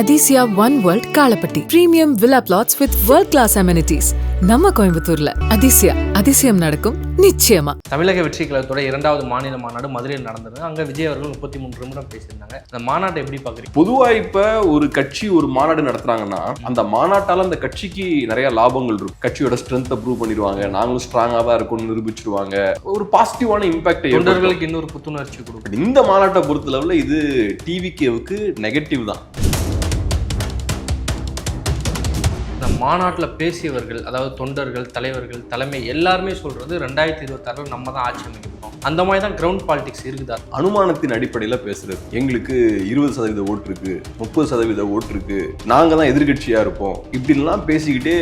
Athisaya one world Kalapatti premium villa plots with world class amenities நம்ம கோயம்புத்தூர்ல அதிசயா அதிசயம் நடக்கும் நிச்சயமா. தமிழக வெற்றி கழகத்தோட இரண்டாவது மாநில மாநாடு மதுரையில் நடந்தது. அங்கே விஜய் அவர்கள் முப்பத்தி மூணு நிமிடம் பேசியிருந்தாங்க. அந்த மாநாட்டை எப்படி பார்க்குறீங்க? பொதுவா இப்ப ஒரு கட்சி ஒரு மாநாடு நடத்துறாங்கன்னா அந்த மாநாட்டால அந்த கட்சிக்கு நிறைய லாபங்கள் இருக்கும். கட்சியோட ஸ்ட்ரென்த்தை ப்ரூவ் பண்ணிடுவாங்க. நாங்களும் ஸ்ட்ராங்கா தான் இருக்கோம்னு நிரூபிச்சிருவாங்க ஒரு பாசிட்டிவான இம்பாக்ட் தொண்டர்களுக்கு இன்னொரு புத்துணர்ச்சி கொடுக்கும். இந்த மாநாட்டை பொறுத்தளவுல இது டிவிகேவுக்கு நெகட்டிவ் தான். மாநாட்டில் பேசியவர்கள் அதாவது தொண்டர்கள் தலைவர்கள் தலைமை எல்லாருமே சொல்கிறது ரெண்டாயிரத்தி இருபத்தாறில் நம்ம தான் ஆட்சி அமைக்க அந்த மாதிரி தான் கிரவுண்ட் பாலிடிக்ஸ் இருக்குதா? அனுமானத்தின் அடிப்படையில் பேசுறது. எங்களுக்கு இருபது சதவீத ஓட்டு இருக்கு முப்பது சதவீத ஓட்டு இருக்கு நாங்கள் தான் எதிர்கட்சியா இருப்போம். இப்படின்லாம் பேசிக்கிட்டே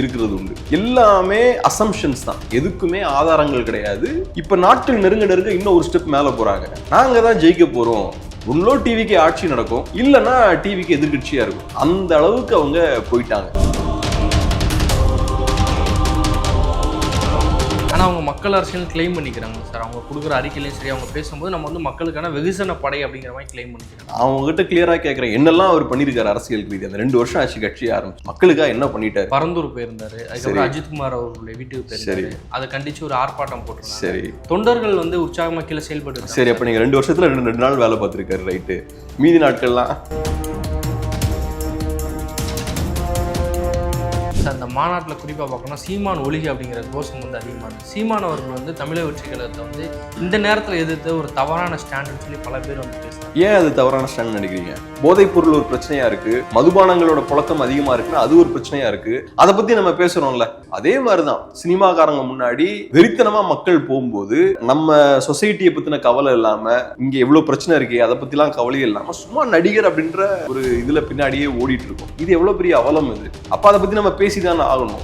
இருக்கிறது உண்டு. எல்லாமே அசம்ஷன்ஸ் தான். எதுக்குமே ஆதாரங்கள் கிடையாது. இப்போ நாட்கள் நெருங்க நெருங்க இன்னும் ஒரு ஸ்டெப் மேலே போறாங்க. நாங்கள் தான் ஜெயிக்க போறோம். ஒன்னோ டிவிக்கு ஆட்சி நடக்கும். இல்லைன்னா டிவிக்கு எதிர்கட்சியா இருக்கும். அந்த அளவுக்கு அவங்க போயிட்டாங்க. ஆனால் அவங்க மக்கள் அரசியல் கிளைம் பண்ணிக்கிறாங்க. சார் அவங்க கொடுக்குற அறிக்கையிலையும் சரி அவங்க பேசும்போது நம்ம வந்து மக்களுக்கான வெகுசன படை அப்படிங்கிற மாதிரி கிளைம் பண்ணிக்கிறாங்க. அவங்க கிட்ட கிளியரா கேட்கறேன் என்னெல்லாம் அவர் பண்ணியிருக்காரு அரசியல் ரீதி அந்த ரெண்டு வருஷம் ஆச்சு கட்சி ஆரம்பிச்சு. மக்களுக்காக என்ன பண்ணிட்டாரு? பரந்தூர் போயிருந்தாரு. அதுக்கப்புறம் அஜித்குமார் அவர்களுடைய வீட்டுக்கு சரி. போயிருந்தாரு அதை கண்டிச்சு ஒரு ஆர்ப்பாட்டம் போட்டிருந்தாங்க. சரி. தொண்டர்கள் வந்து உற்சாகமா கீழே செயல்பட்டு சரி அப்ப நீங்க ரெண்டு வருஷத்துல ரெண்டு ரெண்டு நாள் வேலை பார்த்திருக்காரு ரைட்டு மீதி நாட்கள்லாம்? மாநாட்டில் குறிப்பாக பார்க்கணும் சீமான் ஒளிகை அப்படிங்கிற கோஷம் வந்து அதிகமாக இருக்கு. சீமான் அவர்கள் வந்து தமிழக வெற்றி கழகத்தை வந்து இந்த நேரத்தில் எதிர்த்து ஒரு தவறான ஸ்டாண்டுன்னு சொல்லி பல பேர் வந்து பேசுகிறாங்க ஏன் அது தவறான ஸ்டாண்ட் நினைக்கிறீங்க? போதைப் பொருள் ஒரு பிரச்சனையா இருக்கு. மதுபானங்களோட புழக்கம் அதிகமா இருக்குன்னா அது ஒரு பிரச்சனையா இருக்கு. அதை பத்தி நம்ம பேசுறோம்ல. அதே மாதிரிதான் சினிமாக்காரங்க முன்னாடி வெறித்தனமா மக்கள் போகும்போது நம்ம சொசைட்டியை பத்தின கவலை இல்லாம இங்க எவ்வளவு பிரச்சனை இருக்கு அதை பத்திலாம் கவலையே இல்லாம சும்மா நடிகர் அப்படின்ற ஒரு இதுல பின்னாடியே ஓடிட்டு இருக்கோம். இது எவ்வளவு பெரிய அவலம் இது? அப்ப அதை பத்தி நம்ம பேசிதான் ஆகணும்.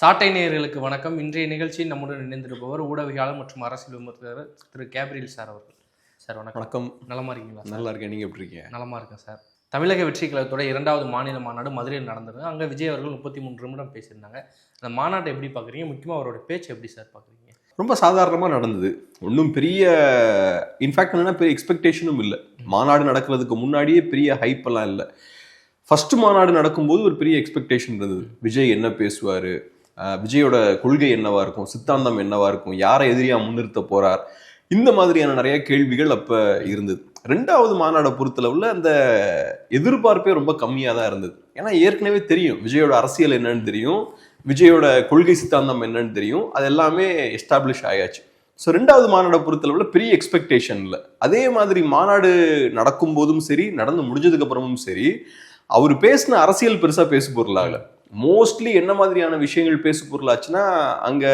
சாட்டை நேயர்களுக்கு வணக்கம். இன்றைய நிகழ்ச்சியில் நம்முடன் இணைந்திருப்பவர் ஊடகவியாளர் மற்றும் அரசியல் விமர்சகர் திரு கேப்ரியல் சார் அவர்கள். சார் வணக்கம். வணக்கம். நலமா இருக்கீங்களா சார்? நல்லா இருக்கேன். நீங்க எப்படி இருக்கீங்க? நலமா இருக்கேன் சார். தமிழக வெற்றி கழகத்தோட இரண்டாவது மாநில மாநாடு மதுரையில் நடந்தது. அங்கே விஜய் அவர்கள் முப்பத்தி மூன்று நிமிடம் பேசியிருந்தாங்க. அந்த மாநாட்டை எப்படி பார்க்குறீங்க? முக்கியமாக அவரோட பேச்சு எப்படி சார் பார்க்குறீங்க? ரொம்ப சாதாரணமாக நடந்தது. ஒன்றும் பெரிய இன்ஃபேக்ட் என்னன்னா பெரிய எக்ஸ்பெக்டேஷனும் இல்லை. மாநாடு நடக்கிறதுக்கு முன்னாடியே பெரிய ஹைப் எல்லாம் இல்லை. ஃபர்ஸ்ட் மாநாடு நடக்கும்போது ஒரு பெரிய எக்ஸ்பெக்டேஷன் இருந்தது. விஜய் என்ன பேசுவார்? விஜயோட கொள்கை என்னவா இருக்கும்? சித்தாந்தம் என்னவா இருக்கும்? யாரை எதிரியாக முன்னிறுத்த போறார்? இந்த மாதிரியான நிறைய கேள்விகள் அப்போ இருந்தது. ரெண்டாவது மாநாடை பொறுத்தளவில் அந்த எதிர்பார்ப்பே ரொம்ப கம்மியாக தான் இருந்தது. ஏன்னா ஏற்கனவே தெரியும் விஜயோட அரசியல் என்னன்னு தெரியும் விஜயோட கொள்கை சித்தாந்தம் என்னன்னு தெரியும் அது எல்லாமே எஸ்டாப்ளிஷ் ஆயாச்சு. ஸோ ரெண்டாவது மாநாடை பொறுத்தளவில் பெரிய எக்ஸ்பெக்டேஷன் இல்லை அதே மாதிரி மாநாடு நடக்கும் போதும் சரி நடந்து முடிஞ்சதுக்கு அப்புறமும் சரி அவர் பேசின அரசியல் பெருசாக பேசு பொருளாகல மோஸ்ட்லி என்ன மாதிரியான விஷயங்கள் பேசு பொருளாச்சுன்னா அங்க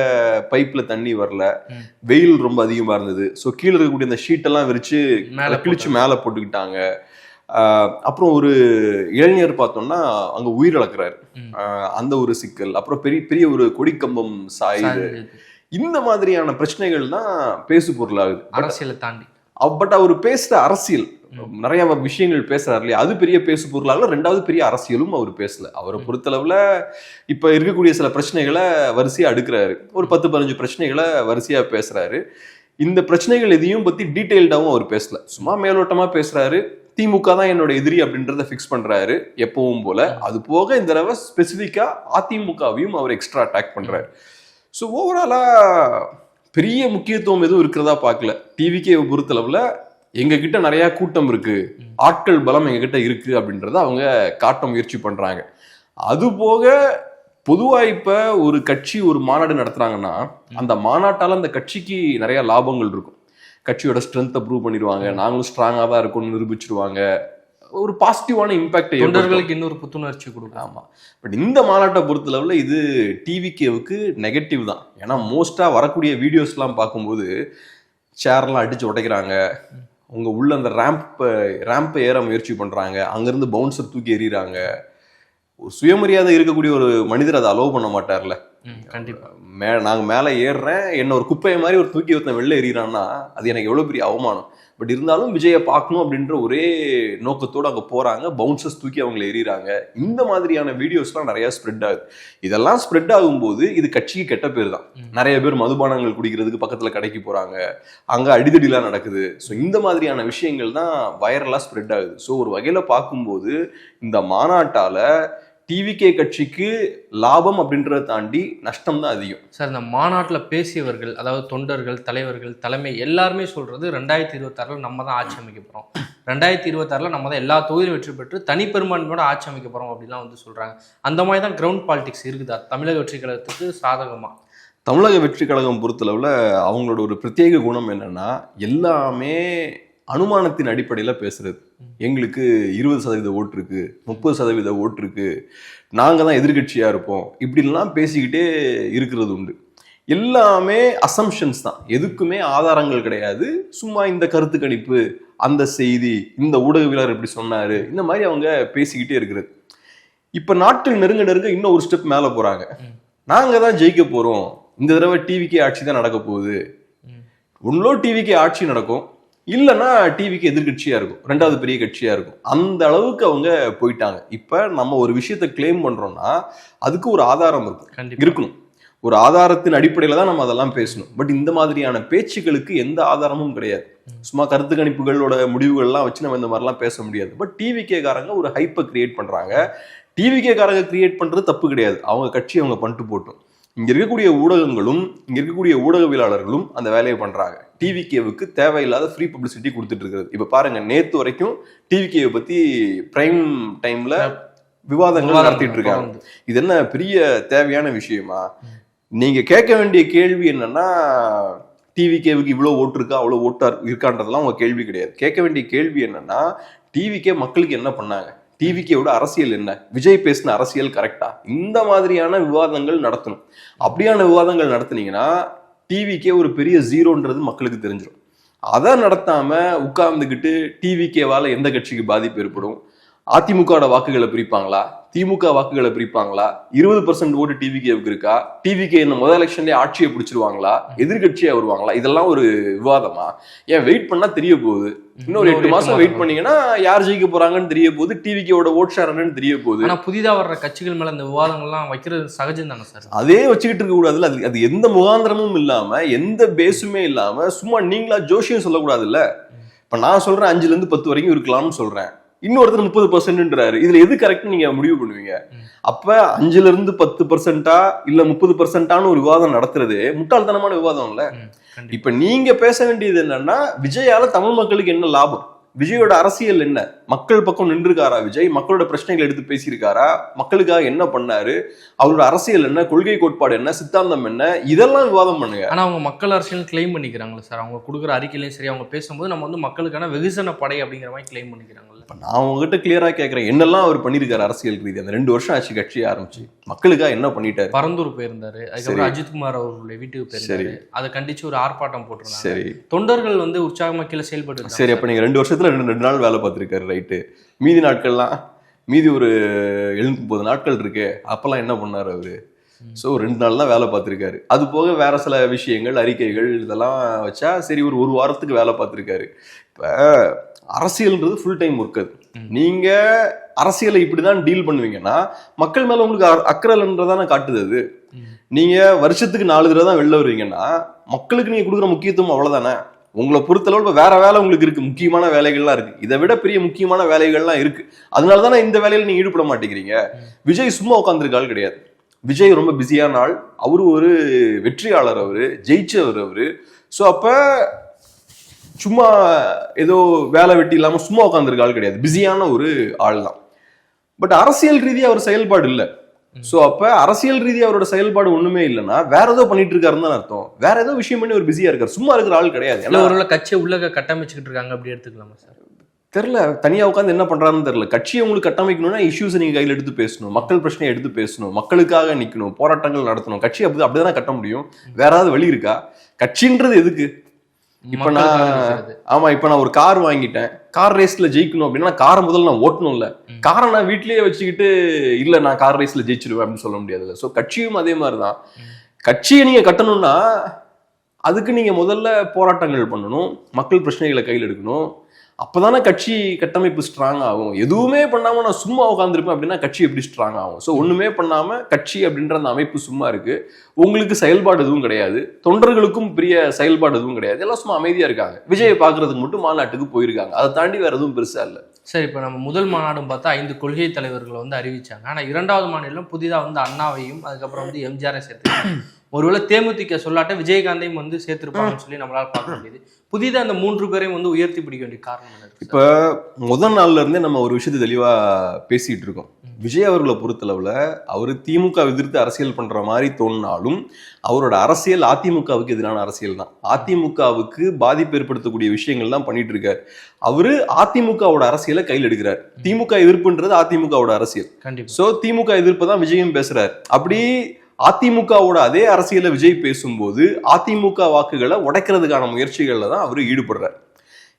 பைப்ல தண்ணி வரல. வெயில் ரொம்ப அதிகமா இருந்தது. ஸோ கீழே இருக்கக்கூடிய அந்த ஷீட் எல்லாம் விரிச்சு மேலே கிழிச்சு மேலே போட்டுக்கிட்டாங்க. அப்புறம் ஒரு இளைஞர் பார்த்தோம்னா அங்க உயிரிழக்கிறாரு அந்த ஒரு சிக்கல். அப்புறம் பெரிய பெரிய ஒரு கொடிக்கம்பம் சாயுது. இந்த மாதிரியான பிரச்சனைகள் தான் பேசு பொருளாகுது. அரசியலை தாண்டி. பட் அவர் பேசுற அரசியல் நிறைய விஷயங்கள் பேசுறாரு இல்லையா? அது பெரிய பேசு பொருளாக ரெண்டாவது பெரிய அரசியலும் அவர் பேசல. அவரை பொறுத்தளவுல இப்ப இருக்கக்கூடிய சில பிரச்சனைகளை வரிசையா அடுக்குறாரு ஒரு பத்து பதினஞ்சு பிரச்சனைகளை வரிசையா பேசுறாரு. இந்த பிரச்சனைகள் எதையும் பத்தி டீட்டெயில்டாவும் அவர் பேசல. சும்மா மேலோட்டமா பேசுறாரு. திமுக தான் என்னோட எதிரி அப்படின்றத ஃபிக்ஸ் பண்றாரு எப்பவும் போல. அது போக இந்த தடவை ஸ்பெசிஃபிக்கா அதிமுகவையும் அவர் எக்ஸ்ட்ரா அட்டாக் பண்றாரு. ஸோ ஓவராலா பெரிய முக்கியத்துவம் எதுவும் இருக்கிறதா பார்க்கல. டிவிக்கே பொறுத்தளவுல எங்க கிட்ட நிறைய கூட்டம் இருக்கு. ஆட்கள் பலம் எங்க கிட்ட இருக்கு அப்படின்றத அவங்க காட்ட முயற்சி பண்றாங்க. அது போக பொதுவா இப்ப ஒரு கட்சி ஒரு மாநாடு நடத்துறாங்கன்னா அந்த மாநாட்டால அந்த கட்சிக்கு நிறைய லாபங்கள் இருக்கும். கட்சியோட ஸ்ட்ரென்த்தை ப்ரூவ் பண்ணிடுவாங்க. நாங்களும் ஸ்ட்ராங்கா தான் இருக்கோம்னு நிரூபிச்சிருவாங்க. ஒரு பாசிட்டிவான இம்பாக்ட் தொண்டர்களுக்கு இன்னொரு புத்துணர்ச்சி கொடுக்கும். ஆமா. பட் இந்த மாநாட்டை பொறுத்தளவுல இது டிவிகேவுக்கு நெகட்டிவ் தான். ஏன்னா மோஸ்டா வரக்கூடிய வீடியோஸ்லாம் பார்க்கும்போது சேர்லாம் அடிச்சு உடைக்கிறாங்க. உங்க உள்ள அந்த ரேம்ப் ரேம்பை ஏற முயற்சி பண்றாங்க. அங்கிருந்து பவுன்சர் தூக்கி எறிகிறாங்க ஒரு சுயமரியாதை இருக்கக்கூடிய ஒரு மனிதர் அதை அலோவ் பண்ண மாட்டார்ல. ம், கண்டிப்பா. மே நாங்க மேலே ஏறுறேன். என்ன ஒரு குப்பையை மாதிரி ஒரு தூக்கி ஒருத்தன் வெளில எறிகிறான்னா அது எனக்கு எவ்வளவு பெரிய அவமானம். பட் இருந்தாலும் விஜயை பார்க்கணும் அப்படின்ற ஒரே நோக்கத்தோடு அங்கே போறாங்க. பவுன்சர்ஸ் தூக்கி அவங்களை எறிகிறாங்க இந்த மாதிரியான வீடியோஸ்லாம் நிறைய ஸ்ப்ரெட் ஆகுது. இதெல்லாம் ஸ்ப்ரெட் ஆகும்போது இது கட்சிக்கு கெட்ட பேர் தான். நிறைய பேர் மதுபானங்கள் குடிக்கிறதுக்கு பக்கத்துல கடைக்கு போறாங்க. அங்க அடிதடிலாம் நடக்குது. ஸோ இந்த மாதிரியான விஷயங்கள் தான் வைரலா ஸ்ப்ரெட் ஆகுது. ஸோ ஒரு வகையில பார்க்கும்போது இந்த மாநாட்டால டிவிகே கட்சிக்கு லாபம் அப்படின்றத தாண்டி நஷ்டம் தான் அதிகம். சார் இந்த மாநாட்டில் பேசியவர்கள் அதாவது தொண்டர்கள் தலைவர்கள் தலைமை எல்லாருமே சொல்றது ரெண்டாயிரத்தி இருபத்தாறில் நம்ம தான் ஆட்சி அமைக்க போகிறோம் ரெண்டாயிரத்தி இருபத்தாறில் நம்ம தான் எல்லா தொகுதியிலும் வெற்றி பெற்று தனிப்பெரும்பான்மையோட ஆட்சி அமைக்க போகிறோம் அப்படிலாம் வந்து சொல்றாங்க. அந்த மாதிரி தான் கிரவுண்ட் பாலிடிக்ஸ் இருக்குதா? தமிழக வெற்றி கழகத்துக்கு சாதகமா? தமிழக வெற்றி கழகம் பொறுத்தளவுல அவங்களோட ஒரு பிரத்யேக குணம் என்னன்னா எல்லாமே அனுமானத்தின் அடிப்படையில பேசுறது. எங்களுக்கு இருபது சதவீத ஓட்டு இருக்கு முப்பது சதவீத ஓட்டு இருக்கு. நாங்க தான் எதிர்கட்சியா இருப்போம். இப்படிலாம் பேசிக்கிட்டே இருக்கிறது உண்டு. எல்லாமே அசம்ஷன்ஸ் தான். எதுக்குமே ஆதாரங்கள் கிடையாது. சும்மா இந்த கருத்து கணிப்பு அந்த செய்தி இந்த ஊடகவியலாளர் இப்படி சொன்னாரு இந்த மாதிரி அவங்க பேசிக்கிட்டே இருக்கிறது. இப்ப நாட்கள் நெருங்க நெருங்க இன்னும் ஒரு ஸ்டெப் மேல போறாங்க. நாங்க தான் ஜெயிக்க போறோம். இந்த தடவை டிவிக்கு ஆட்சி தான் நடக்க போகுது. ஒன்றோ டிவிக்கு ஆட்சி நடக்கும். இல்லைன்னா டிவிக்கு எதிர்கட்சியா இருக்கும். ரெண்டாவது பெரிய கட்சியா இருக்கும். அந்த அளவுக்கு அவங்க போயிட்டாங்க. இப்ப நம்ம ஒரு விஷயத்தை கிளைம் பண்றோம்னா அதுக்கு ஒரு ஆதாரம் இருக்கும். இருக்கணும். ஒரு ஆதாரத்தின் அடிப்படையில தான் நம்ம அதெல்லாம் பேசணும். பட் இந்த மாதிரியான பேச்சுக்களுக்கு எந்த ஆதாரமும் கிடையாது. சும்மா கருத்து கணிப்புகளோட முடிவுகள்லாம் வச்சு நம்ம இந்த மாதிரிலாம் பேச முடியாது. பட் டிவிகே காரங்க ஒரு ஹைப்பை கிரியேட் பண்றாங்க. டிவிகே காரங்க கிரியேட் பண்றது தப்பு கிடையாது. அவங்க கட்சி அவங்க பண்ணிட்டு போட்டும். இங்க இருக்கக்கூடிய ஊடகங்களும் இங்க இருக்கக்கூடிய ஊடகவியலாளர்களும் அந்த வேலையை பண்றாங்க. டிவிகேவுக்கு தேவையில்லாத ஃப்ரீ பப்ளிசிட்டி கொடுத்துட்டு இருக்கிறது. இப்ப பாருங்க நேத்து வரைக்கும் டிவிகேவை பத்தி பிரைம் டைம்ல விவாதங்கள் நடத்திட்டு இருக்காங்க. இது என்ன பெரிய தேவையான விஷயமா? நீங்க கேட்க வேண்டிய கேள்வி என்னன்னா டிவிகேவுக்கு இவ்வளவு ஓட்டு இருக்கா அவ்வளவு ஓட்டா இருக்கான்றதெல்லாம் உங்க கேள்வி கிடையாது. கேட்க வேண்டிய கேள்வி என்னன்னா டிவிகே மக்களுக்கு என்ன பண்ணாங்க? டிவிகேவோட அரசியல் என்ன? விஜய் பேசின அரசியல் கரெக்டா இந்த மாதிரியான விவாதங்கள் நடத்தணும். அப்படியான விவாதங்கள் நடத்துனீங்கன்னா டிவிக்கே ஒரு பெரிய ஜீரோன்றது மக்களுக்கு தெரிஞ்சிடும் அதை நடத்தாம உட்கார்ந்துக்கிட்டு டிவிகேவால எந்த கட்சிக்கு பாதிப்பு ஏற்படும்? அதிமுகவோட வாக்குகளை பிரிப்பாங்களா? திமுக வாக்குகளை பிரிப்பாங்களா? இருபது பர்சன்ட் ஓட்டு டிவிகேவுக்கு இருக்கா? டிவிகே இந்த முதல் எலெக்ஷன்லேயே ஆட்சியை பிடிச்சிருவாங்களா? எதிர்கட்சியா வருவாங்களா? இதெல்லாம் ஒரு விவாதமா? ஏன் வெயிட் பண்ணா தெரிய போகுது. இன்னொரு எட்டு மாசம் வெயிட் பண்ணீங்கன்னா யார் ஜெயிக்க போறாங்கன்னு தெரிய போகுது. டிவிகேவோட ஓட் ஷேர் என்னன்னு தெரிய போகுது. ஆனா புதிதா வர்ற கட்சிகள் மேல இந்த விவாதங்கள்லாம் வைக்கிறது சகஜம் தானே சார்? அதே வச்சுக்கிட்டு இருக்க கூடாதுல்ல. அது அது எந்த முகாந்திரமும் இல்லாம எந்த பேஸுமே இல்லாம சும்மா நீங்களா ஜோஷியம் சொல்லக்கூடாதுல்ல? இப்ப நான் சொல்றேன் அஞ்சுல இருந்து பத்து வரைக்கும் இருக்கலாம்னு சொல்றேன். இன்னொருத்தர் முப்பது பர்சன்ட்ன்றாரு இதுல எது கரெக்ட் நீங்க முடிவு பண்ணுவீங்க. அப்ப அஞ்சுல இருந்து பத்து பர்சன்டா இல்ல முப்பது பர்சன்டான ஒரு விவாதம் நடத்துறது முட்டாள்தனமான விவாதம் இல்ல இப்ப நீங்க பேச வேண்டியது என்னன்னா விஜயால தமிழ் மக்களுக்கு என்ன லாபம்? விஜயோட அரசியல் என்ன? மக்கள் பக்கம் நின்றுருக்காரா விஜய்? மக்களோட பிரச்சனைகள் எடுத்து பேசியிருக்காரா? மக்களுக்காக என்ன பண்ணாரு? அவரோட அரசியல் என்ன? கொள்கை கோட்பாடு என்ன? சித்தாந்தம் என்ன? இதெல்லாம் விவாதம் பண்ணுங்க. ஆனா அவங்க மக்கள் அரசியல் கிளைம் பண்ணிக்கிறாங்களே சார். அவங்க கொடுக்குற அறிக்கையிலையும் சரி அவங்க பேசும்போது நம்ம வந்து மக்களுக்கான வெகுசன படை அப்படிங்கிற மாதிரி கிளைம் பண்ணிக்கிறாங்கல்ல இப்ப நான் உங்ககிட்ட கிளியரா கேக்குறேன். என்னெல்லாம் அவர் பண்ணிருக்காரு அரசியல் ரீதி அந்த ரெண்டு வருஷம் ஆச்சு கட்சி ஆரம்பிச்சு. மக்களுக்காக என்ன பண்ணிட்டாரு? பரந்தூர் போயிருந்தாரு. அதுக்கப்புறம் அஜித்குமார் அவர்களுடைய வீட்டுக்கு போயிருந்தாரு. அதை கண்டிச்சு ஒரு ஆர்ப்பாட்டம் போட்டிருந்தாங்க. சரி. தொண்டர்கள் வந்து உற்சாகமா கீழே செயல்பட்டு சரி அப்ப நீங்க ரெண்டு வருஷத்துல ரெண்டு ரெண்டு நாள் வேலை பார்த்திருக்காரு ரைட்டு மீதி நாட்கள்லாம் மீதி ஒரு எழுநூத்தி முப்பது நாட்கள் இருக்கு. அப்பெல்லாம் என்ன பண்ணாரு அவரு? ஸோ ரெண்டு நாள் தான் வேலை பார்த்திருக்காரு. அது போக வேற சில விஷயங்கள் அறிக்கைகள் இதெல்லாம் வச்சா சரி ஒரு ஒரு வாரத்துக்கு வேலை பார்த்திருக்காரு. இப்ப அரசியல்ன்றது ஃபுல் டைம் ஒர்க் அது. நீங்க அரசியலை இப்படிதான் டீல் பண்ணுவீங்கன்னா மக்கள் மேல உங்களுக்கு அ- அக்கறைன்றதானே காட்டுது அது. நீங்க வருஷத்துக்கு நாலு தடவை தான் வெளில வருவீங்கன்னா மக்களுக்கு நீங்க கொடுக்குற முக்கியத்துவம் அவ்வளவுதானே? உங்களை பொறுத்தளவு இப்ப வேற வேலை உங்களுக்கு இருக்கு. முக்கியமான வேலைகள்லாம் இருக்கு. இதை விட பெரிய முக்கியமான வேலைகள்லாம் இருக்கு. அதனால தானே இந்த வேலையில நீங்க ஈடுபட மாட்டேங்கிறீங்க. விஜய் சும்மா உட்காந்துருக்க ஆள் கிடையாது. விஜய் ரொம்ப பிஸியான ஆள். அவரு ஒரு வெற்றியாளர் அவரு ஜெயிச்சவர் அவரு. ஸோ அப்ப சும்மா ஏதோ வேலை வெட்டி இல்லாம சும்மா உட்காந்துருக்க ஆள் கிடையாது. பிஸியான ஒரு ஆள் தான். பட் அரசியல் ரீதியா அவர் செயல்பாடு இல்ல. சோ அப்ப அரசியல் ரீதியா அவரோட செயல்பாடு ஒண்ணுமே இல்லைன்னா வேற ஏதோ பண்ணிட்டு இருக்காருன்னு தான் அர்த்தம். வேற ஏதோ விஷயம் பண்ணி ஒரு பிஸியா இருக்காரு. சும்மா இருக்கிற ஆள் கிடையாது. ஏன்னா ஒருவேளை கட்சியை உள்ளக கட்டமைச்சுக்கிட்டு இருக்காங்க அப்படி எடுத்துக்கலாமா சார்? தெரியல தனியா உட்காந்து என்ன பண்றாருன்னு தெரியல. கட்சியை உங்களுக்கு கட்டமைக்கணும்னா இஷ்யூஸ் நீங்க கையில எடுத்து பேசணும் மக்கள் பிரச்சனையை எடுத்து பேசணும் மக்களுக்காக நிக்கணும் போராட்டங்கள் நடத்தணும். கட்சி அப்படி அப்படிதான் கட்ட முடியும்? வேற ஏதாவது வழி இருக்கா? கட்சின்றது எதுக்கு? இப்ப நான் நிக்கிறது. ஆமா இப்ப நான் ஒரு கார் வாங்கிட்டேன். கார் ரேஸ்ல ஜெயிக்கணும் அப்படின்னா காரை முதல்ல நான் ஓட்டணும்ல. காரை நான் வீட்லயே வச்சுக்கிட்டு இல்ல நான் கார் ரேஸ்ல ஜெயிச்சிருவேன் அப்படின்னு சொல்ல முடியாதுல்ல. சோ கட்சியும் அதே மாதிரிதான். ம். கட்சியை நீங்க கட்டணும்னா அதுக்கு நீங்கள் முதல்ல போராட்டங்கள் பண்ணணும் மக்கள் பிரச்சனைகளை கையில் எடுக்கணும். அப்பதானே கட்சி கட்டமைப்பு ஸ்ட்ராங் ஆகும். எதுவுமே பண்ணாமல் நான் சும்மா உட்காந்துருப்பேன் அப்படின்னா கட்சி எப்படி ஸ்ட்ராங் ஆகும்? ஸோ ஒன்றுமே பண்ணாமல் கட்சி அப்படின்ற அந்த அமைப்பு சும்மா இருக்குது உங்களுக்கு செயல்பாடு எதுவும் கிடையாது. தொண்டர்களுக்கும் பெரிய செயல்பாடு எதுவும் கிடையாது. எல்லாம் சும்மா அமைதியாக இருக்காங்க. விஜயை பார்க்கறதுக்கு மட்டும் மாநாட்டுக்கு போயிருக்காங்க. அதை தாண்டி வேறு எதுவும் பெருசாக இல்லை. சரி இப்போ நம்ம முதல் மாநாடும் பார்த்தா ஐந்து கொள்கை தலைவர்களை வந்து அறிவிச்சாங்க. ஆனால் இரண்டாவது மாநிலம் புதிதாக வந்து அண்ணாவையும் அதுக்கப்புறம் வந்து எம்ஜிஆரை சேர்த்து ஒருவேளை தேமுதிக சொல்லாட்ட விஜயகாந்தையும் வந்து சேர்த்திருப்பாங்கன்னு சொல்லி நம்மளால பார்க்க முடியுது. புதிதாக அந்த மூன்று பேரையும் வந்து உயர்த்தி பிடிக்க வேண்டிய காரணம் இப்ப முதல் நாள்ல இருந்தே நம்ம ஒரு விஷயத்தை தெளிவா பேசிட்டு இருக்கோம். விஜய் அவர்களை பொறுத்தளவுல அவர் திமுக எதிர்த்து அரசியல் பண்ற மாதிரி தோணினாலும் அவரோட அரசியல் அதிமுகவுக்கு எதிரான அரசியல் தான். அதிமுகவுக்கு பாதிப்பு ஏற்படுத்தக்கூடிய விஷயங்கள் தான் பண்ணிட்டு இருக்காரு. அவரு அதிமுகவோட அரசியலை கையில் எடுக்கிறார். திமுக எதிர்ப்புன்றது அதிமுகவோட அரசியல். கண்டிப்பா. சோ திமுக எதிர்ப்பு தான் விஜயும் பேசுறாரு. அப்படி அதிமுகவோட அதே அரசியலை விஜய் பேசும்போது அதிமுக வாக்குகளை உடைக்கிறதுக்கான முயற்சிகள்ல தான் அவர் ஈடுபடுறார்.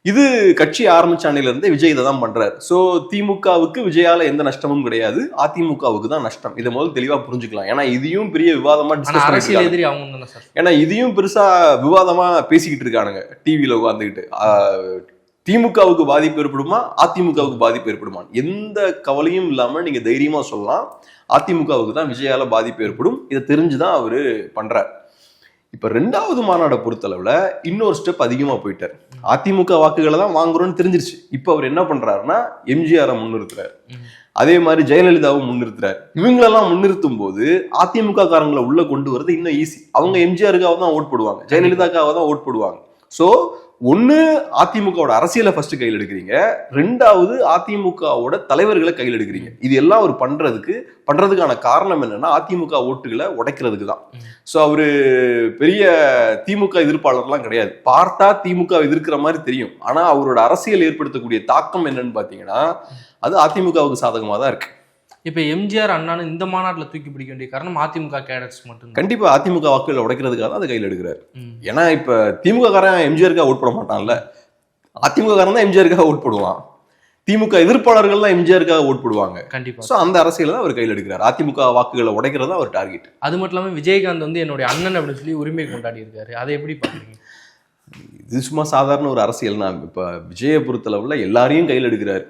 இது கட்சி ஆரம்பிச்ச அன்னையில இருந்தே விஜய் இதை தான் பண்றாரு. சோ திமுகவுக்கு விஜயால எந்த நஷ்டமும் கிடையாது. அதிமுகவுக்கு தான் நஷ்டம். இதை முதல்ல தெளிவா புரிஞ்சுக்கலாம். ஏன்னா இதையும் பெரிய விவாதமா ஆனா டிஸ்கஸ் அரசியல் எதிரி அவங்க ஏன்னா இதையும் பெருசா விவாதமா பேசிக்கிட்டு இருக்கானுங்க. டிவியில உட்காந்துக்கிட்டு திமுகவுக்கு பாதிப்பு ஏற்படுமா? அதிமுகவுக்கு பாதிப்பு ஏற்படுமா? எந்த கவலையும் இல்லாம நீங்க தைரியமா சொல்லலாம். அதிமுகவுக்கு தான் விஜயால பாதிப்பு ஏற்படும். இதை தெரிஞ்சுதான் அவரு பண்றார். இப்ப ரெண்டாவது மாநாடை பொறுத்தளவுல இன்னொரு ஸ்டெப் அதிகமா போயிட்டார். அதிமுக வாக்குகளை தான் வாங்குறோம்னு தெரிஞ்சிருச்சு. இப்ப அவர் என்ன பண்றாருன்னா எம்ஜிஆரை முன்னிறுத்துறாரு. அதே மாதிரி ஜெயலலிதாவும் முன்னிறுத்துறாரு. இவங்களெல்லாம் முன்னிறுத்தும் போது அதிமுக காரங்களை உள்ள கொண்டு வரது இன்னும் ஈஸி அவங்க எம்ஜிஆருக்காக தான் ஓட் போடுவாங்க. ஜெயலலிதாக்காக தான் ஓட் போடுவாங்க. சோ ஒண்ணு அதிமுகவோட அரசியலை ஃபர்ஸ்ட் கையில் எடுக்கிறீங்க. ரெண்டாவது அதிமுகவோட தலைவர்களை கையில் எடுக்கிறீங்க. இது எல்லாம் அவர் பண்றதுக்கு பண்றதுக்கான காரணம் என்னன்னா அதிமுக ஓட்டுகளை உடைக்கிறதுக்கு தான். சோ அவரு பெரிய திமுக எதிர்ப்பாளர்லாம் கிடையாது. பார்த்தா திமுக எதிர்க்கிற மாதிரி தெரியும். ஆனா அவரோட அரசியல் ஏற்படுத்தக்கூடிய தாக்கம் என்னன்னு பாத்தீங்கன்னா அது அதிமுகவுக்கு சாதகமா தான் இருக்கு. இப்போ எம்ஜிஆர் அண்ணான்னு இந்த மாநாட்டில் தூக்கி பிடிக்க வேண்டிய காரணம் அதிமுக கேடட்ஸ் மட்டும் கண்டிப்பா அதிமுக வாக்குகளை உடைக்கிறதுக்காக தான் அதை கையில் எடுக்கிறாரு. ஏன்னா இப்ப திமுக காரன் எம்ஜிஆருக்காக ஓட் போட மாட்டான்ல. அதிமுக காரன் தான் எம்ஜிஆருக்காக ஓட் போடுவான். திமுக எதிர்ப்பாளர்கள் தான் எம்ஜிஆருக்காக ஓட் போடுவாங்க. கண்டிப்பா. சோ அந்த அரசியலை தான் அவர் கையில் எடுக்கிறார். அதிமுக வாக்குகளை உடைக்கிறது தான் அவர் டார்கெட் அது மட்டும் இல்லாமல் விஜயகாந்த் வந்து என்னுடைய அண்ணன் அப்படின்னு சொல்லி உரிமை கொண்டாடி இருக்காரு. அதை எப்படி பாக்குறீங்க இது சும்மா சாதாரண ஒரு அரசியல் தான் இப்ப விஜயை பொறுத்தளவுல எல்லாரையும் கையில் எடுக்கிறாரு.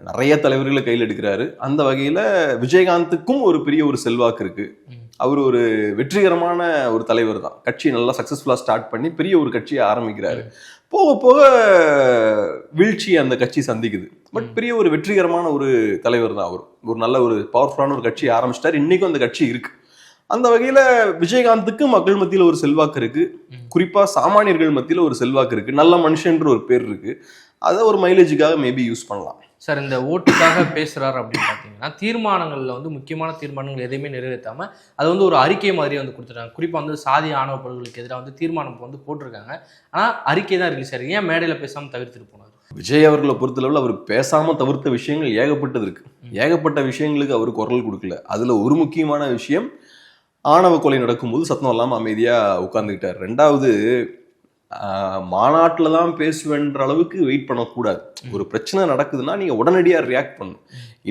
நிறைய தலைவர்களை கையில் எடுக்கிறாரு. அந்த வகையில விஜயகாந்துக்கும் ஒரு பெரிய ஒரு செல்வாக்கு இருக்கு. அவர் ஒரு வெற்றிகரமான ஒரு தலைவர் தான். கட்சி நல்லா சக்சஸ்ஃபுல்லா ஸ்டார்ட் பண்ணி பெரிய ஒரு கட்சியை ஆரம்பிக்கிறாரு. போக போக வீழ்ச்சி அந்த கட்சி சந்திக்குது. பட் பெரிய ஒரு வெற்றிகரமான ஒரு தலைவர் தான் அவர். ஒரு நல்ல ஒரு பவர்ஃபுல்லான ஒரு கட்சி ஆரம்பிச்சிட்டாரு. இன்னைக்கும் அந்த கட்சி இருக்கு. அந்த வகையில விஜயகாந்துக்கு மக்கள் மத்தியில ஒரு செல்வாக்கு இருக்கு. குறிப்பாக குறிப்பா சாமானியர்கள் மத்தியில ஒரு செல்வாக்கு இருக்கு. நல்ல மனுஷன்ற ஒரு பேர் இருக்கு. அதை ஒரு மைலேஜுக்காக மேபி யூஸ் பண்ணலாம். சார் இந்த ஓட்டுக்காக பேசுறாரு அப்படின்னு பார்த்தீங்கன்னா தீர்மானங்கள்ல வந்து முக்கியமான தீர்மானங்கள் எதையுமே நிறைவேற்றாம அது வந்து ஒரு அறிக்கை மாதிரி வந்து கொடுத்துட்டாங்க. குறிப்பா வந்து சாதி ஆணவ படுகொலைக்கு எதிராக வந்து தீர்மானம் வந்து போட்டிருக்காங்க. ஆனா அறிக்கை தான் ரிலீஸ் ஆயிருக்கு ஏன் மேடையில பேசாம தவிர்த்துட்டு போனார்? விஜய் அவர்களை பொறுத்தளவில் அவர் பேசாம தவிர்த்த விஷயங்கள் ஏகப்பட்டது இருக்கு. ஏகப்பட்ட விஷயங்களுக்கு அவர் குரல் கொடுக்கல. அதுல ஒரு முக்கியமான விஷயம் ஆணவ கொலை நடக்கும்போது சத்தம் இல்லாம அமைதியா உட்கார்ந்துக்கிட்டார். ரெண்டாவது மாநாட்டில் தான் பேசுவேன்ற அளவுக்கு வெயிட் பண்ணக்கூடாது. ஒரு பிரச்சனை நடக்குதுன்னா நீங்க உடனடியா ரியாக்ட் பண்ணணும்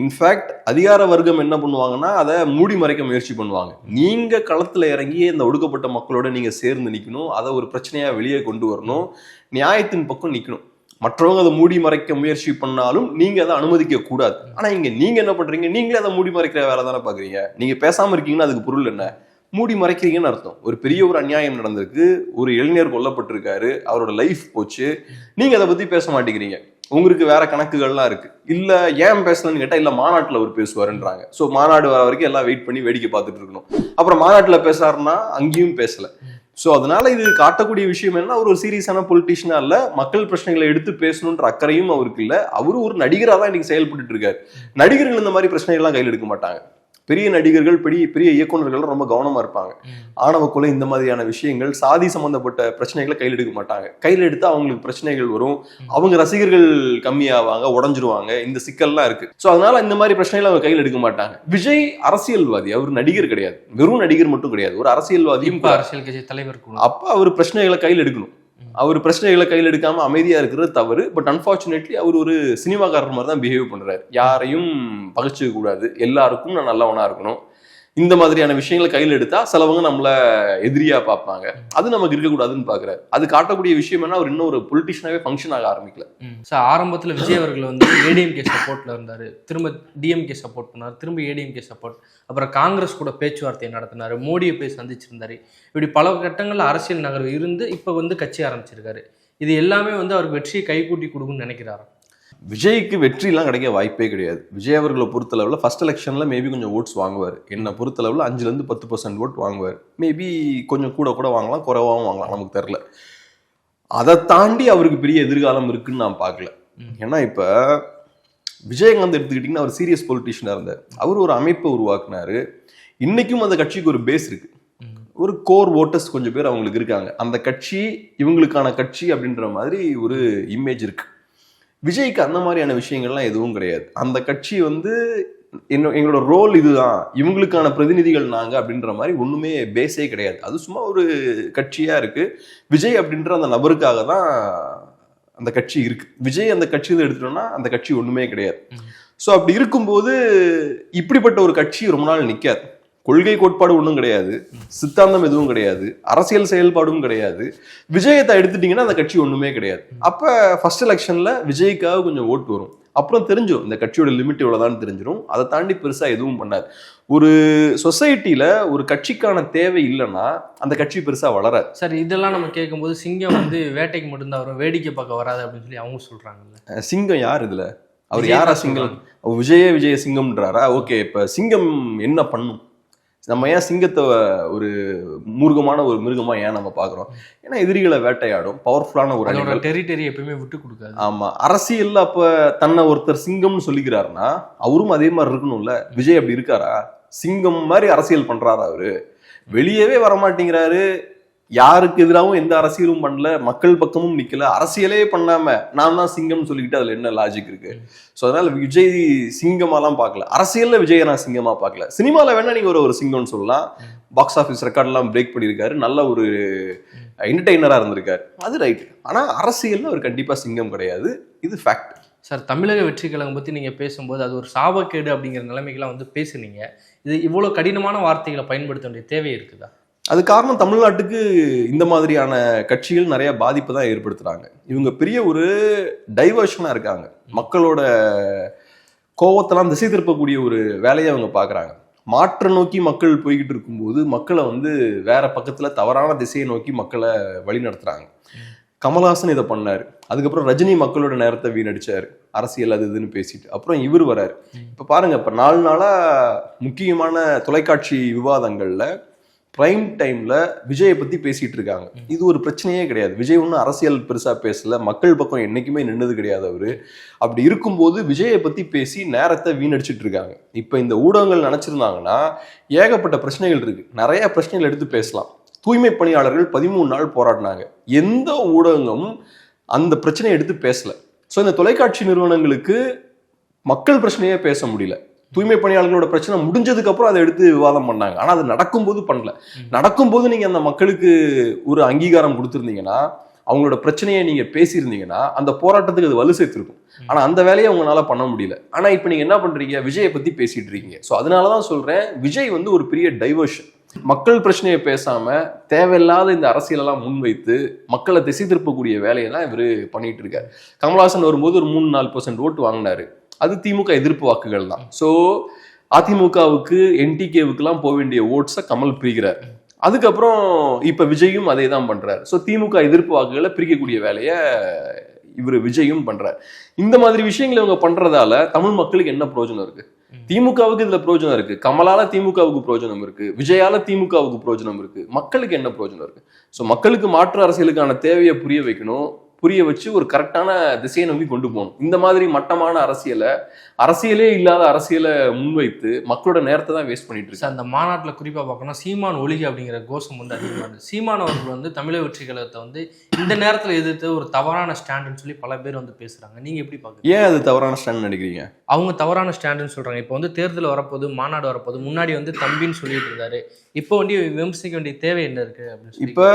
இன்ஃபேக்ட் அதிகார வர்க்கம் என்ன பண்ணுவாங்கன்னா அதை மூடி மறைக்க முயற்சி பண்ணுவாங்க. நீங்க களத்துல இறங்கி இந்த ஒடுக்கப்பட்ட மக்களோட நீங்க சேர்ந்து நிக்கணும். அதை ஒரு பிரச்சனையா வெளியே கொண்டு வரணும். நியாயத்தின் பக்கம் நிக்கணும். மற்றவங்க அதை மூடி மறைக்க முயற்சி பண்ணாலும் நீங்க அதை அனுமதிக்க கூடாது. ஆனா இங்க நீங்க என்ன பண்றீங்க? நீங்களே அதை மூடி மறைக்கிற வேலை தானே பாக்குறீங்க? நீங்க பேசாம இருக்கீங்கன்னா அதுக்கு பொருள் என்ன? மூடி மறைக்கிறீங்கன்னு அர்த்தம். ஒரு பெரிய ஒரு அநியாயம் நடந்திருக்கு. ஒரு இளைஞர் கொல்லப்பட்டிருக்காரு. அவரோட லைஃப் போச்சு. நீங்க அதை பத்தி பேச மாட்டேங்கிறீங்க. உங்களுக்கு வேற கணக்குகள்லாம் இருக்கு. இல்ல ஏன் பேசலன்னு கேட்டா இல்ல மாநாட்டுல அவர் பேசுவாருன்றாங்க. சோ மாநாடு வர வரைக்கும் எல்லாம் வெயிட் பண்ணி வேடிக்கை பார்த்துட்டு இருக்கணும். அப்புறம் மாநாட்டுல பேசாருன்னா அங்கேயும் பேசல. சோ அதனால இது காட்டக்கூடிய விஷயம் என்ன அவர் ஒரு சீரியஸான பொலிட்டிஷியனா இல்ல மக்கள் பிரச்சனைகளை எடுத்து பேசணுன்ற அக்கறையும் அவருக்கு இல்ல. அவரு ஒரு நடிகரா தான் இன்னைக்கு செயல்பட்டு இருக்காரு. நடிகர்கள் இந்த மாதிரி பிரச்சனைகள்லாம் கையில் எடுக்க மாட்டாங்க. பெரிய நடிகர்கள் பெரிய பெரிய இயக்குநர்கள் ரொம்ப கவனமா இருப்பாங்க. ஆணவ கொலை இந்த மாதிரியான விஷயங்கள் சாதி சம்பந்தப்பட்ட பிரச்சனைகளை கையில் எடுக்க மாட்டாங்க. கையில் எடுத்தா அவங்களுக்கு பிரச்சனைகள் வரும். அவங்க ரசிகர்கள் கம்மியாவாங்க உடஞ்சிருவாங்க. இந்த சிக்கல்லாம் இருக்கு. சோ அதனால இந்த மாதிரி பிரச்சனைகளை அவங்க கையில் எடுக்க மாட்டாங்க. விஜய் அரசியல்வாதி. அவர் நடிகர் கிடையாது. வெறும் நடிகர் மட்டும் கிடையாது. ஒரு அரசியல்வாதியும். அரசியல் கட்சி தலைவர் அப்ப அவர் பிரச்சனைகளை கையில் எடுக்கணும். அவர் பிரச்சனைகளை கையில் எடுக்காம அமைதியா இருக்கிறது தவறு. பட் அன்பார்ச்சுனேட்லி அவர் ஒரு சினிமாக்காரர் மாதிரி தான் பிஹேவ் பண்றாரு. யாரையும் பகிச்சுக்க கூடாது. எல்லாருக்கும் நான் நல்லவனா இருக்கணும். இந்த மாதிரியான விஷயங்களை கையில் எடுத்தா சிலவங்க நம்மளை எதிரியா பார்ப்பாங்க. அது நமக்கு இருக்கக்கூடாதுன்னு பாக்குறாரு. அது காட்டக்கூடிய விஷயம் என்ன அவர் இன்னும் ஒரு பொலிட்டிஷனாவே ஃபங்க்ஷன் ஆக ஆரம்பிக்கல. சார் ஆரம்பத்தில் விஜய் அவர்கள் வந்து ஏடிஎம்கே சப்போர்ட்ல இருந்தாரு. திரும்ப டிஎம்கே சப்போர்ட் பண்ணார். திரும்ப ஏடிஎம்கே சப்போர்ட் அப்புறம் காங்கிரஸ் கூட பேச்சுவார்த்தை நடத்தினார். மோடியை போய் சந்திச்சிருந்தாரு. இப்படி பல கட்டங்களில் அரசியல் நகர்வு இருந்து இப்போ வந்து கட்சி ஆரம்பிச்சிருக்காரு. இது எல்லாமே வந்து அவருக்கு வெற்றியை கைகூட்டி கொடுக்குன்னு நினைக்கிறாரு? விஜய்க்கு வெற்றிலாம் கிடைக்க வாய்ப்பே கிடையாது. விஜய் அவர்களை பொறுத்தளவில் ஃபர்ஸ்ட் எலெக்ஷனில் மேபி கொஞ்சம் ஓட்ஸ் வாங்குவார். என்னை பொறுத்தளவில் அஞ்சுலேருந்து பத்து பர்சன்ட் ஓட் வாங்குவார். மேபி கொஞ்சம் கூட கூட வாங்கலாம் குறைவாகவும் வாங்கலாம் நமக்கு தெரில அதை தாண்டி அவருக்கு பெரிய எதிர்காலம் இருக்குன்னு நான் பார்க்கல. ஏன்னா இப்போ விஜயகாந்த் எடுத்துக்கிட்டிங்கன்னா அவர் சீரியஸ் பொலிட்டிஷியனாக இருந்தார். அவர் ஒரு அமைப்பை உருவாக்குனாரு. இன்னைக்கும் அந்த கட்சிக்கு ஒரு பேஸ் இருக்கு. ஒரு கோர் ஓட்டர்ஸ் கொஞ்சம் பேர் அவங்களுக்கு இருக்காங்க. அந்த கட்சி இவங்களுக்கான கட்சி அப்படின்ற மாதிரி ஒரு இமேஜ் இருக்கு. விஜய்க்கு அந்த மாதிரியான விஷயங்கள்லாம் எதுவும் கிடையாது. அந்த கட்சி வந்து என்ன எங்களோட ரோல் இதுதான். இவங்களுக்கான பிரதிநிதிகள் நாங்க அப்படின்ற மாதிரி ஒண்ணுமே பேஸே கிடையாது. அது சும்மா ஒரு கட்சியா இருக்கு. விஜய் அப்படின்ற அந்த நபருக்காக தான் அந்த கட்சி இருக்கு. விஜய் அந்த கட்சியில எடுத்துட்டோம்னா அந்த கட்சி ஒண்ணுமே கிடையாது. ஸோ அப்படி இருக்கும்போது இப்படிப்பட்ட ஒரு கட்சி ரொம்ப நாள் நிக்காது. கொள்கை கோட்பாடு ஒன்றும் கிடையாது சித்தாந்தம் எதுவும் கிடையாது அரசியல் செயல்பாடும் கிடையாது. விஜயத்தை எடுத்துட்டீங்கன்னா அந்த கட்சி ஒண்ணுமே கிடையாது. அப்ப ஃபர்ஸ்ட் எலெக்ஷன்ல விஜய்க்காக கொஞ்சம் ஓட்டு வரும். அப்புறம் தெரிஞ்சிடும் இந்த கட்சியோட லிமிட் இவ்வளவுதான் தெரிஞ்சிடும் அதை தாண்டி பெருசா எதுவும் பண்ணாது. ஒரு சொசைட்டில ஒரு கட்சிக்கான தேவை இல்லைன்னா அந்த கட்சி பெருசா வளராது. சார் இதெல்லாம் நம்ம கேட்கும்போது சிங்கம் வந்து வேட்டைக்கு மட்டும்தான் வரும் வேடிக்கை பார்க்க வராது அப்படின்னு சொல்லி அவங்க சொல்றாங்கல்ல. அஹ் சிங்கம் யார் இதுல? அவர் யாரா சிங்கம்? விஜயே விஜய சிங்கம்ன்றாரா ஓகே இப்ப சிங்கம் என்ன பண்ணும்? நம்ம ஏன் சிங்கத்தை ஒரு மூர்க்கமான ஒரு மிருகமா ஏன் நம்ம பாக்குறோம் ஏன்னா எதிரிகளை வேட்டையாடும் பவர்ஃபுல்லான ஒரு டெரிட்டரி எப்பயுமே விட்டு கொடுக்காது. ஆமா. அரசியல்ல அப்ப தன்னை ஒருத்தர் சிங்கம்னு சொல்லிக்கிறாருன்னா அவரும் அதே மாதிரி இருக்கணும்ல. விஜய் அப்படி இருக்காரா? சிங்கம் மாதிரி அரசியல் பண்றாரா அவரு? வெளியவே வரமாட்டேங்கிறாரு. யாருக்கு எதிராகவும் எந்த அரசியலும் பண்ணல மக்கள் பக்கமும் நிக்கல. அரசியலே பண்ணாம நான் தான் சிங்கம்னு சொல்லிக்கிட்டு அதுல என்ன லாஜிக் இருக்கு? ஸோ அதனால விஜய் சிங்கமாலாம் பார்க்கல. அரசியல்ல விஜயை நான் சிங்கமா பார்க்கல. சினிமால வேணா நீங்க ஒரு ஒரு சிங்கம்னு சொல்லலாம். பாக்ஸ் ஆஃபீஸ் ரெக்கார்ட்லாம் பிரேக் பண்ணியிருக்காரு. நல்ல ஒரு என்டர்டெய்னராக இருந்திருக்காரு. அது ரைட் ஆனா அரசியல்ல அவர் கண்டிப்பா சிங்கம் கிடையாது. இது ஃபேக்ட் சார் தமிழக வெற்றி கழகம் பற்றி நீங்கள் பேசும்போது அது ஒரு சாபக்கேடு அப்படிங்கிற நிலைமைக்கெல்லாம் வந்து பேசுனீங்க. இது இவ்வளோ கடினமான வார்த்தைகளை பயன்படுத்த வேண்டிய தேவை இருக்குதா? அது காரணம் தமிழ்நாட்டுக்கு இந்த மாதிரியான கட்சிகள் நிறைய பாதிப்பு தான் ஏற்படுத்துறாங்க. இவங்க பெரிய ஒரு டைவர்ஷனா இருக்காங்க. மக்களோட கோவத்தெல்லாம் திசை திருப்பக்கூடிய ஒரு வேலையை அவங்க பார்க்கறாங்க. மாற்ற நோக்கி மக்கள் போய்கிட்டு இருக்கும்போது மக்களை வந்து வேற பக்கத்துல தவறான திசையை நோக்கி மக்களை வழி நடத்துறாங்க. கமல்ஹாசன் இதை பண்ணாரு. அதுக்கப்புறம் ரஜினி மக்களோட நேரத்தை வீணடிச்சாரு. அரசியல் அது இதுன்னு பேசிட்டு. அப்புறம் இவர் வராரு. இப்ப பாருங்க இப்ப நாலு நாளா முக்கியமான தொலைக்காட்சி விவாதங்கள்ல பிரைம் டைம்ல விஜயை பத்தி பேசிட்டு இருக்காங்க. இது ஒரு பிரச்சனையே கிடையாது. விஜய் ஒன்றும் அரசியல் பெருசா பேசல. மக்கள் பக்கம் என்னைக்குமே நின்னது கிடையாது அவரு. அப்படி இருக்கும்போது விஜயை பத்தி பேசி நேரத்தை வீணடிச்சிட்டு இருக்காங்க. இப்ப இந்த ஊடகங்கள் நினைச்சிருந்தாங்கன்னா ஏகப்பட்ட பிரச்சனைகள் இருக்கு. நிறைய பிரச்சனைகள் எடுத்து பேசலாம். தூய்மை பணியாளர்கள் பதிமூணு நாள் போராடினாங்க. எந்த ஊடகமும் அந்த பிரச்சனையை எடுத்து பேசல. ஸோ இந்த தொலைக்காட்சி நிறுவனங்களுக்கு மக்கள் பிரச்சனையே பேச முடியல. தூய்மை பணியாளர்களோட பிரச்சனை முடிஞ்சதுக்கு அப்புறம் அதை எடுத்து விவாதம் பண்ணாங்க. ஆனா அது நடக்கும்போது பண்ணல. நடக்கும்போது நீங்க அந்த மக்களுக்கு ஒரு அங்கீகாரம் கொடுத்துருந்தீங்கன்னா அவங்களோட பிரச்சனையை நீங்க பேசியிருந்தீங்கன்னா அந்த போராட்டத்துக்கு அது வலு சேர்த்திருக்கும். ஆனா அந்த வேலையை உங்களால பண்ண முடியல. ஆனா இப்ப நீங்க என்ன பண்றீங்க? விஜயை பத்தி பேசிட்டு இருக்கீங்க. சோ அதனாலதான் சொல்றேன் விஜய் வந்து ஒரு பெரிய டைவர்ஷன் மக்கள் பிரச்சனையை பேசாம தேவையில்லாத இந்த அரசியலெல்லாம் முன்வைத்து மக்களை திசை திருப்பக்கூடிய வேலையை தான் இவர் பண்ணிட்டு இருக்காரு. கமல்ஹாசன் வரும்போது ஒரு மூணு நாலு பர்சன்ட் ஓட்டு வாங்கினாரு. அது திமுக எதிர்ப்பு வாக்குகள் தான் ஸோ அதிமுகவுக்கு என்டிகேவுக்குலாம் போக வேண்டிய ஓட்ஸை கமல் பிரிக்கிறார் அதுக்கப்புறம் இப்போ விஜயும் அதே தான் பண்ணுறார் ஸோ திமுக எதிர்ப்பு வாக்குகளை பிரிக்கக்கூடிய வேலையை இவர் விஜயும் பண்ணுறார் இந்த மாதிரி விஷயங்களை இவங்க பண்றதால தமிழ் மக்களுக்கு என்ன பிரயோஜனம் இருக்கு? திமுகவுக்கு இதுல பிரயோஜனம் இருக்கு. கமலால திமுகவுக்கு பிரயோஜனம் இருக்கு. விஜயால திமுகவுக்கு பிரயோஜனம் இருக்கு. மக்களுக்கு என்ன பிரயோஜனம் இருக்கு? ஸோ மக்களுக்கு மாற்று அரசியலுக்கான தேவையை புரிய வைக்கணும். புரிய வச்சு ஒரு கரெக்டான திசையை நோக்கி கொண்டு போகணும். இந்த மாதிரி மட்டமான அரசியலை அரசியலே இல்லாத அரசியலை முன்வைத்து மக்களோட நேரத்தை தான் வேஸ்ட் பண்ணிட்டு இருக்காங்க சார் அந்த மாநாட்டில் குறிப்பாக பார்க்கணும் சீமான் ஒளிகை அப்படிங்கிற கோஷம் வந்து அதிகமாக சீமான் அவர்கள் வந்து தமிழக வெற்றி கழகத்தை வந்து இந்த நேரத்தில் எதிர்த்து ஒரு தவறான ஸ்டாண்டுன்னு சொல்லி பல பேர் வந்து பேசுகிறாங்க நீங்கள் எப்படி பார்க்குறீங்க? ஏன் அது தவறான ஸ்டாண்ட் நினைக்கிறீங்க? அவங்க தவறான ஸ்டாண்டுன்னு சொல்கிறாங்க இப்போ வந்து தேர்தல் வரப்போகுது மாநாடு வரப்போகுது முன்னாடி வந்து தம்பின்னு சொல்லிட்டு இருந்தாரு. இப்போ வந்து விமர்சிக்க வேண்டிய தேவை என்ன இருக்கு அப்படின்னு இப்போ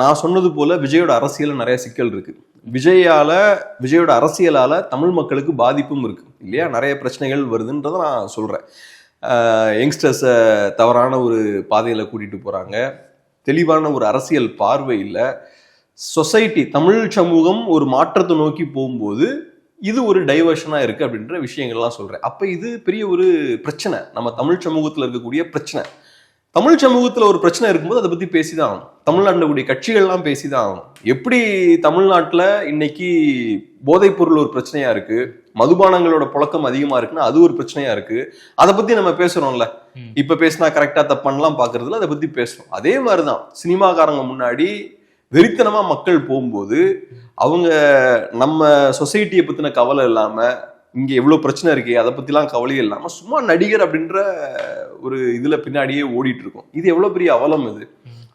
நான் சொன்னது போல விஜயோட அரசியல் நிறைய சிக்கல் இருக்கு. விஜயால விஜயோட அரசியலால தமிழ் மக்களுக்கு பாதிப்பும் இருக்கு. இல்லையா? நிறைய பிரச்சனைகள் வருதுன்றதை நான் சொல்றேன். யங்ஸ்டர்ஸை தவறான ஒரு பாதையில் கூட்டிட்டு போகிறாங்க தெளிவான ஒரு அரசியல் பார்வை இல்லை. சொசைட்டி தமிழ் சமூகம் ஒரு மாற்றத்தை நோக்கி போகும்போது இது ஒரு டைவர்ஷனாக இருக்குது அப்படின்ற விஷயங்கள்லாம் சொல்கிறேன் அப்போ இது பெரிய ஒரு பிரச்சனை. நம்ம தமிழ் சமூகத்தில் இருக்கக்கூடிய பிரச்சனை. தமிழ் சமூகத்தில் ஒரு பிரச்சனை இருக்கும்போது அதை பற்றி பேசி தான் ஆகணும். தமிழ்நாட்டில் கூடிய கட்சிகள்லாம் பேசி தான் ஆகணும். எப்படி தமிழ்நாட்டில் இன்னைக்கு போதைப் பொருள் ஒரு பிரச்சனையா இருக்கு? மதுபானங்களோட புழக்கம் அதிகமா இருக்குன்னா அது ஒரு பிரச்சனையா இருக்கு? அதை பத்தி நம்ம பேசுறோம்ல. இப்ப பேசினா கரெக்டா தப்பான்லாம் பாக்குறதுல அதை பத்தி பேசுறோம். அதே மாதிரிதான் சினிமாக்காரங்க முன்னாடி வெறித்தனமா மக்கள் போகும்போது அவங்க நம்ம சொசைட்டியை பத்தின கவலை இல்லாம இங்க எவ்வளவு பிரச்சனை இருக்கே? அதை பத்திலாம் கவலையே இல்லாம சும்மா நடிகர் அப்படின்ற ஒரு இதுல பின்னாடியே ஓடிட்டு இருக்கோம். இது எவ்வளவு பெரிய அவலம் இது?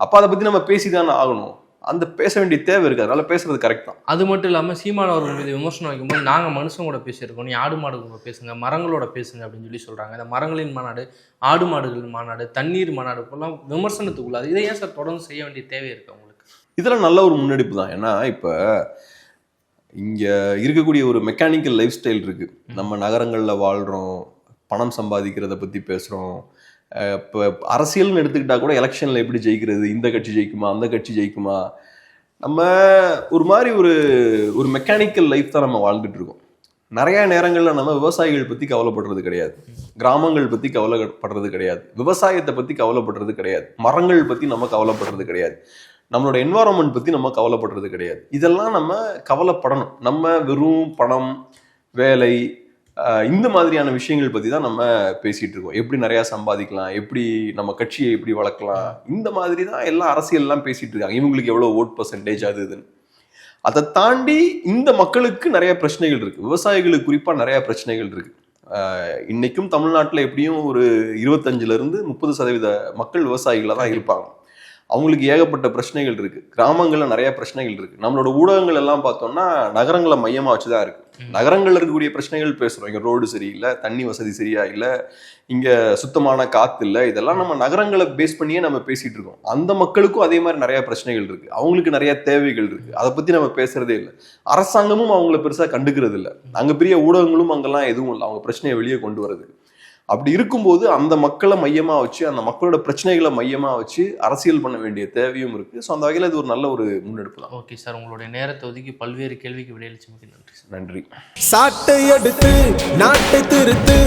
அப்ப அதை பத்தி நம்ம பேசிதானே ஆகணும். அந்த பேச வேண்டிய தேவை இருக்கு. அதனால பேசுறது கரெக்ட் தான். அது மட்டும் இல்லாமல் சீமான் அவர்கள் மீது விமர்சனம் வைக்கும்போது நாங்கள் மனுஷங்க கூட பேசியிருக்கோம். நீ ஆடு மாடு கூட பேசுங்க மரங்களோட பேசுங்க அப்படின்னு சொல்லி சொல்கிறாங்க இந்த மரங்களின் மாநாடு ஆடு மாடுகள் மாநாடு தண்ணீர் மாநாடு இப்பெல்லாம் விமர்சனத்துக்குள்ளாது. இதை ஏன் சார் தொடர்ந்து செய்ய வேண்டிய தேவை இருக்கு உங்களுக்கு இதெல்லாம் நல்ல ஒரு முன்னெடுப்பு தான். ஏன்னா இப்ப இங்கே இருக்கக்கூடிய ஒரு மெக்கானிக்கல் லைஃப் ஸ்டைல் இருக்குது நம்ம நகரங்களில் வாழ்கிறோம் பணம் சம்பாதிக்கிறத பற்றி பேசுகிறோம் இப்போ அரசியல்னு எடுத்துக்கிட்டால் கூட எலெக்ஷனில் எப்படி ஜெயிக்கிறது இந்த கட்சி ஜெயிக்குமா அந்த கட்சி ஜெயிக்குமா? நம்ம ஒரு மாதிரி ஒரு ஒரு மெக்கானிக்கல் லைஃப் தான் நம்ம வாழ்ந்துட்டு இருக்கோம். நிறைய நேரங்களில் நம்ம விவசாயிகள் பற்றி கவலைப்படுறது கிடையாது. கிராமங்கள் பற்றி கவலைப்படுறது கிடையாது. விவசாயத்தை பற்றி கவலைப்படுறது கிடையாது. மரங்கள் பற்றி நம்ம கவலைப்படுறது கிடையாது. நம்மளோட என்வாரன்மெண்ட் பற்றி நம்ம கவலைப்படுறது கிடையாது. இதெல்லாம் நம்ம கவலைப்படணும். நம்ம வெறும் பணம் வேலை இந்த மாதிரியான விஷயங்கள் பற்றி தான் நம்ம பேசிகிட்டு இருக்கோம். எப்படி நிறையா சம்பாதிக்கலாம் எப்படி நம்ம கட்சியை எப்படி வளர்க்கலாம் இந்த மாதிரி தான் எல்லாம் அரசியல்லாம் பேசிகிட்டு இருக்காங்க. இவங்களுக்கு எவ்வளோ ஓட் பர்சன்டேஜ் அது இதுன்னு. அதை தாண்டி இந்த மக்களுக்கு நிறைய பிரச்சனைகள் இருக்குது விவசாயிகளுக்கு குறிப்பாக நிறையா பிரச்சனைகள் இருக்குது இன்னைக்கும் தமிழ்நாட்டில் எப்படியும் ஒரு இருபத்தஞ்சிலிருந்து முப்பது சதவீத மக்கள் விவசாயிகளாக தான் இருப்பாங்க. அவங்களுக்கு ஏகப்பட்ட பிரச்சனைகள் இருக்கு. கிராமங்கள்ல நிறைய பிரச்சனைகள் இருக்கு. நம்மளோட ஊடகங்கள் எல்லாம் பார்த்தோம்னா நகரங்களை மையமா வச்சுதான் இருக்கு. நகரங்கள்ல இருக்கக்கூடிய பிரச்சனைகள் பேசுறோம். இங்க ரோடு சரியில்லை தண்ணி வசதி சரியா இல்ல இங்க சுத்தமான காத்து இல்ல. இதெல்லாம் நம்ம நகரங்களை பேஸ் பண்ணியே நம்ம பேசிட்டு இருக்கோம். அந்த மக்களுக்கும் அதே மாதிரி நிறைய பிரச்சனைகள் இருக்கு. அவங்களுக்கு நிறைய தேவைகள் இருக்கு. அதை பத்தி நம்ம பேசுறதே இல்லை. அரசாங்கமும் அவங்கள பெருசா கண்டுக்கிறது இல்ல அங்க பெரிய ஊடகங்களும் அங்கெல்லாம் எதுவும் இல்லை. அவங்க பிரச்சனையை வெளியே கொண்டு வரது அப்படி இருக்கும்போது அந்த மக்களை மையமா வச்சு அந்த மக்களோட பிரச்சனைகளை மையமா வச்சு அரசியல் பண்ண வேண்டிய தேவையும் இருக்கு. ஸோ அந்த வகையில் இது ஒரு நல்ல ஒரு முன்னெடுப்பு தான். ஓகே சார் உங்களுடைய நேரத்தை ஒதுக்கி பல்வேறு கேள்விக்கு விடையளிச்சமைக்கு நன்றி சார் நன்றி. சாட்டை எடுத்து நாட்டை திருத்து.